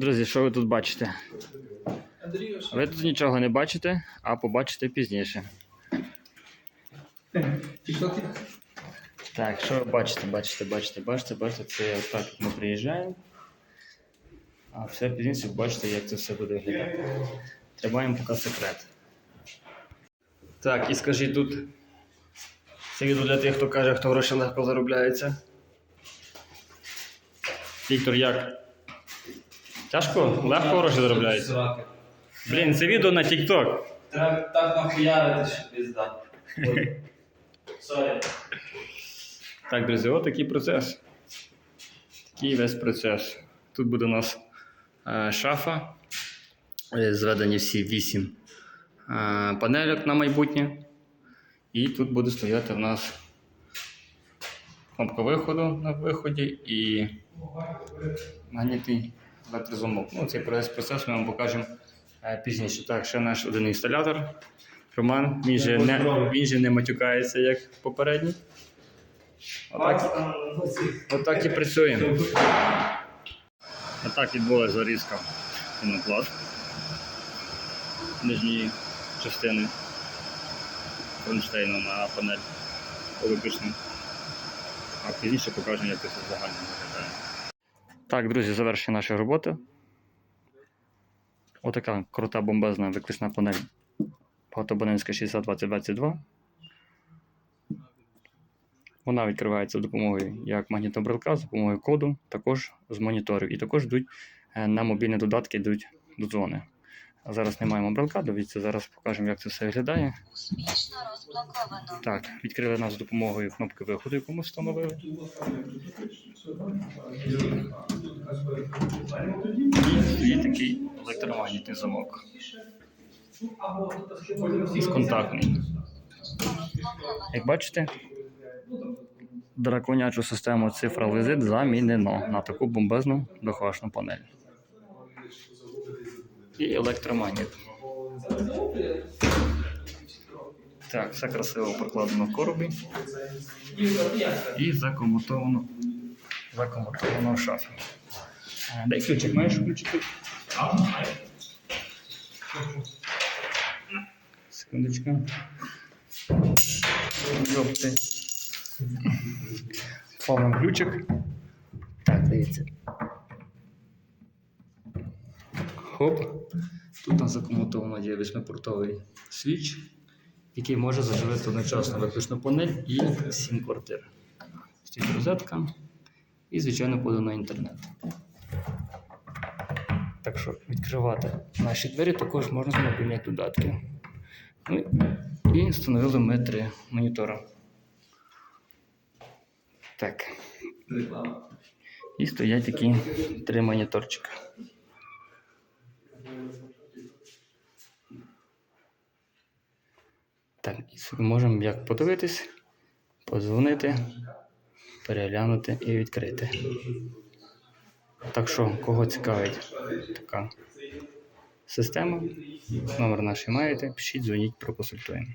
Друзі, що ви тут бачите? Ви тут нічого не бачите, а побачите пізніше. Так, що ви бачите, бачите, бачите, бачите, бачите, це отак як ми приїжджаємо. А все пізніше бачите, як це все буде виглядати. Тримаємо поки секрет. Так, і скажіть тут. Це відео для тих, хто каже, хто гроші легко заробляється. Віктор, як? Тяжко? Легко гроші заробляється? Сраки. Блін, це відео на TikTok. Треба так нахуярити, що пізда. Сорі. Так, друзі, от такий процес. Такий весь процес. Тут буде у нас е, шафа. Е, Зведені всі 8 е, панельок на майбутнє. І тут буде стояти в нас кнопка виходу на виході і магнітний електрозамок. Ну, цей процес, ми вам покажемо е, пізніше. Так, ще наш один інсталятор. Роман, він же не, він же не матюкається, як попередній. Отак, отак і працюємо. Отак відбулася зарізка пінопласт нижньої частини кронштейну на панель виключно. А пізніше покажемо, як це загально виглядає. Так, друзі, завершення нашої роботи. Отака крута бомбезна виклична панель багатобанинська 602022. Вона відкривається за допомогою як магнітного брелка, з допомогою коду, також з моніторів. І також йдуть е, на мобільні додатки йдуть до дзвони. Зараз не маємо брелка, дивіться, зараз покажемо, як це все виглядає. Так, відкрили нас з допомогою кнопки виходу, яку ми встановили. І такий електромагнітний замок. Безконтактний. Як бачите, драконячу систему цифра визит замінено на таку бомбезну дохвашну панель. І електромагніт. Так, все красиво прокладено в коробі і закомутовано, закомутовано в шафі. Е, Дай ключик, маєш ключик? Секундочку. Йопти. Фавним ключик. Так, дивіться. Хоп. Тут у нас закомутовано є восьмипортовий свіч, який може заживити одночасно виключну панель і 7 квартир. Стоїть розетка і, звичайно, подано інтернет. Так що відкривати наші двері також можна з мобільних додатків. Ну, і встановили ми три монітори. Так. І стоять такі три моніторчика. Так, можемо як подивитись, подзвонити, переглянути і відкрити. Так що, кого цікавить така система, номер наш маєте, пишіть, дзвоніть, проконсультуємо.